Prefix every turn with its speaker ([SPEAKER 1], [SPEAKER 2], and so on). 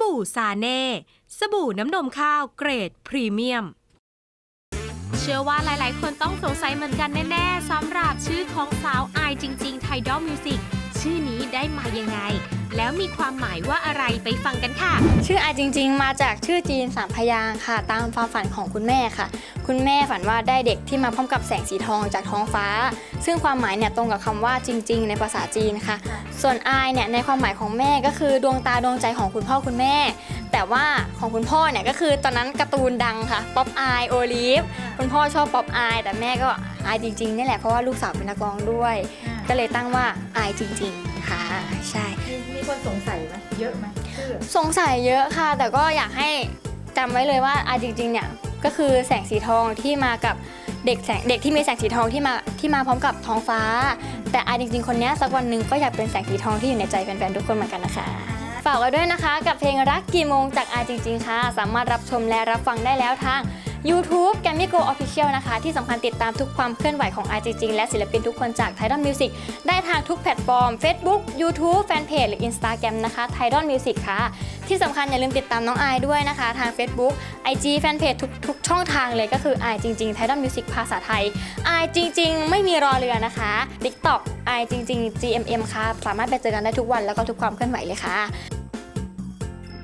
[SPEAKER 1] บู่ซาเน่ สบู่น้ำนมข้าวเกรดพรีเมียม เชื่อว่าหลายๆ คนต้องสงสัยเหมือนกันแน่ ๆสำหรับชื่อของสาวอายจริง ๆ ไทดอลมิวสิกชื่อนี้ได้มายังไง แล้วมีความหมายว่าอะไรไปฟังกันค่ะ
[SPEAKER 2] ชื่ออาจริง ๆ มาจากชื่อจีนสามพยางค์ค่ะ ตามความฝันของคุณแม่ค่ะ คุณแม่ฝันว่าได้เด็กที่มาพร้อมกับแสงสีทองจากท้องฟ้า ซึ่งความหมายเนี่ยตรงกับคำว่าจริง ๆ ในภาษาจีนค่ะ ส่วนอายเนี่ยในความหมายของแม่ก็คือดวงตาดวงใจของคุณพ่อคุณแม่ แต่ว่าของคุณพ่อเนี่ยก็คือตอนนั้นการ์ตูนดังค่ะป๊อปอายโอลิฟคุณพ่อชอบป๊อปอายแต่แม่ก็อายจริงๆนี่แหละเพราะว่าลูกสาวเป็นนักร้องด้วย ก็เลยตั้งว่าอายจริง ๆ ค่ะ ใช่
[SPEAKER 3] มีมีคนสงสัยไหมเยอะไหมชื่อ
[SPEAKER 2] สงสัยเยอะค่ะ แต่ก็อยากให้จำไว้เลยว่าอาจริง ๆ เนี่ย ก็คือแสงสีทองที่มากับเด็กแสงเด็กที่มีแสงสีทองที่มาที่มาพร้อมกับท้องฟ้า แต่อาจริง ๆ คนเนี้ยสักวันหนึ่งก็อยากเป็นแสงสีทองที่อยู่ในใจแฟนๆทุกคนเหมือนกันนะคะ ฝากไว้ด้วยนะคะ กับเพลงรักกี่โมงจากอาจริง ๆ ค่ะ สามารถรับชมและรับฟังได้แล้วทาง YouTube g a m m y Go Official นะคะ ที่สำคัญติดตามทุกความเคลื่อนไหวของ r จริงและศิลปินทุกคนจาก Tidal Music ได้ทางทุกแพลตฟอร์ม Facebook YouTube Fanpage หรือ Instagram นะคะ Tidal Music ค่ะ ที่สำคัญอย่าลืมติดตามน้องอายด้วยนะคะ ทาง Facebook IG Fanpage ทุกทุกช่องทางเลยก็คืออายจริงๆ Tidal Music ภาษาไทยอายจริง ๆ ไม่มีรอเรือนะคะ TikTok อายจริง ๆ GMM ค่ะ สามารถไปเจอกันได้ทุกวันแล้วก็ทุกความเคลื่อนไหวเลยค่ะ